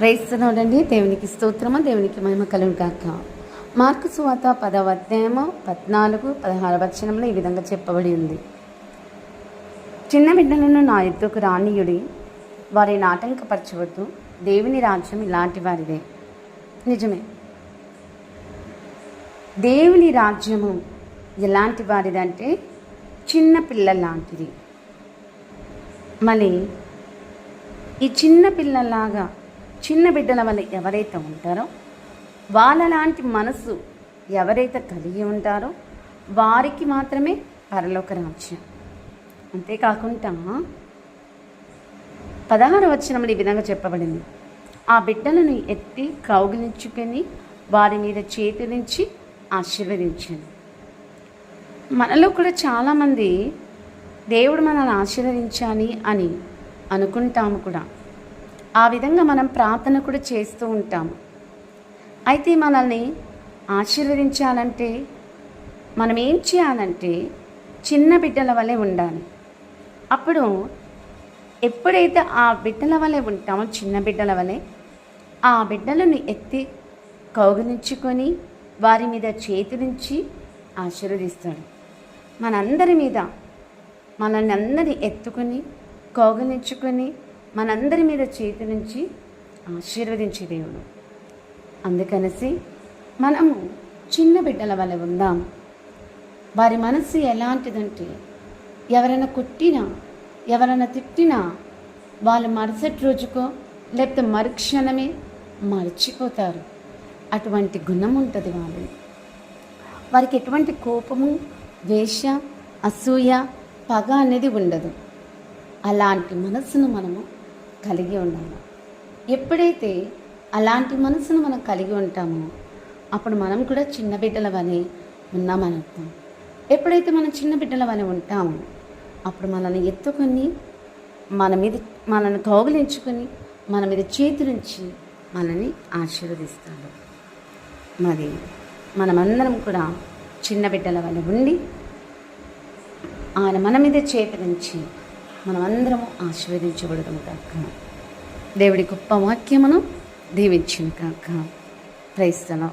క్రైస్తవుడండి. దేవునికి స్తోత్రము దేవునికి మహిమ కలుగు కాక మార్కు సువాత పదవ అధ్యాయము పద్నాలుగు పదహారు వచనంలో ఈ విధంగా చెప్పబడి ఉంది. చిన్న బిడ్డలను నా ఎద్దుకు రానియుడి వారిని ఆటంకపరచవద్దు. దేవుని రాజ్యం ఇలాంటి వారిదే. నిజమే. దేవుని రాజ్యము ఎలాంటి వారిదంటే చిన్న పిల్లల లాంటిది. మళ్ళీ ఈ చిన్న పిల్లలాగా చిన్న బిడ్డల వల్ల ఎవరైతే ఉంటారో వాళ్ళలాంటి మనసు ఎవరైతే కలిగి ఉంటారో వారికి మాత్రమే పరలోక రాజ్యం. అంతేకాకుండా పదహారు వచ్చినప్పుడు ఈ విధంగా చెప్పబడింది. ఆ బిడ్డలను ఎత్తి కౌగిలించుకొని వారి మీద చేతి నుంచి ఆశీర్వదించాను మనలో కూడా చాలామంది దేవుడు మనల్ని ఆశీర్వదించాలి అని అనుకుంటాము కూడా. ఆ విధంగా మనం ప్రార్థన కూడా చేస్తూ ఉంటాము. అయితే మనల్ని ఆశీర్వదించాలంటే మనం ఏం చేయాలంటే చిన్న బిడ్డల వలె ఉండాలి. అప్పుడు ఎప్పుడైతే ఆ బిడ్డల వలె ఉంటామో చిన్న బిడ్డల వలె ఆ బిడ్డలను ఎత్తి కౌగిలించుకొని వారి మీద చేతులుంచి ఆశీర్వదిస్తాడు. మనందరి మీద మనల్ని అందరి ఎత్తుకొని కౌగిలించుకొని మనందరి మీద చేతి నుంచి ఆశీర్వదించే దేవుడు. అందుకనేసి మనము చిన్న బిడ్డల వల్ల ఉందాం. వారి మనసు ఎలాంటిదంటే ఎవరైనా కొట్టినా ఎవరైనా తిట్టినా వాళ్ళు మరుసటి రోజుకో లేకపోతే మరుక్షణమే మర్చిపోతారు. అటువంటి గుణం ఉంటుంది వాళ్ళు వారికి ఎటువంటి కోపము ద్వేష అసూయ పగ అనేది ఉండదు. అలాంటి మనస్సును మనము కలిగి ఉండాలి. ఎప్పుడైతే అలాంటి మనసును మనం కలిగి ఉంటామో అప్పుడు మనం కూడా చిన్న బిడ్డలవని ఉన్నామని అర్థం. ఎప్పుడైతే మనం చిన్న బిడ్డలవని ఉంటామో అప్పుడు మనల్ని ఎత్తుకొని మన మీద మనల్ని కౌగులించుకొని మన మీద చేతులుంచి మనల్ని ఆశీర్వదిస్తాడు మరి మనమందరం కూడా చిన్న బిడ్డల వల్ల ఉండి ఆయన మన మీద చేతులుంచి నుంచి మనమందరము ఆశీర్వదించబడడం కాక. దేవుడి గొప్ప వాక్యమును దీవించిన కాక. క్రైస్తవ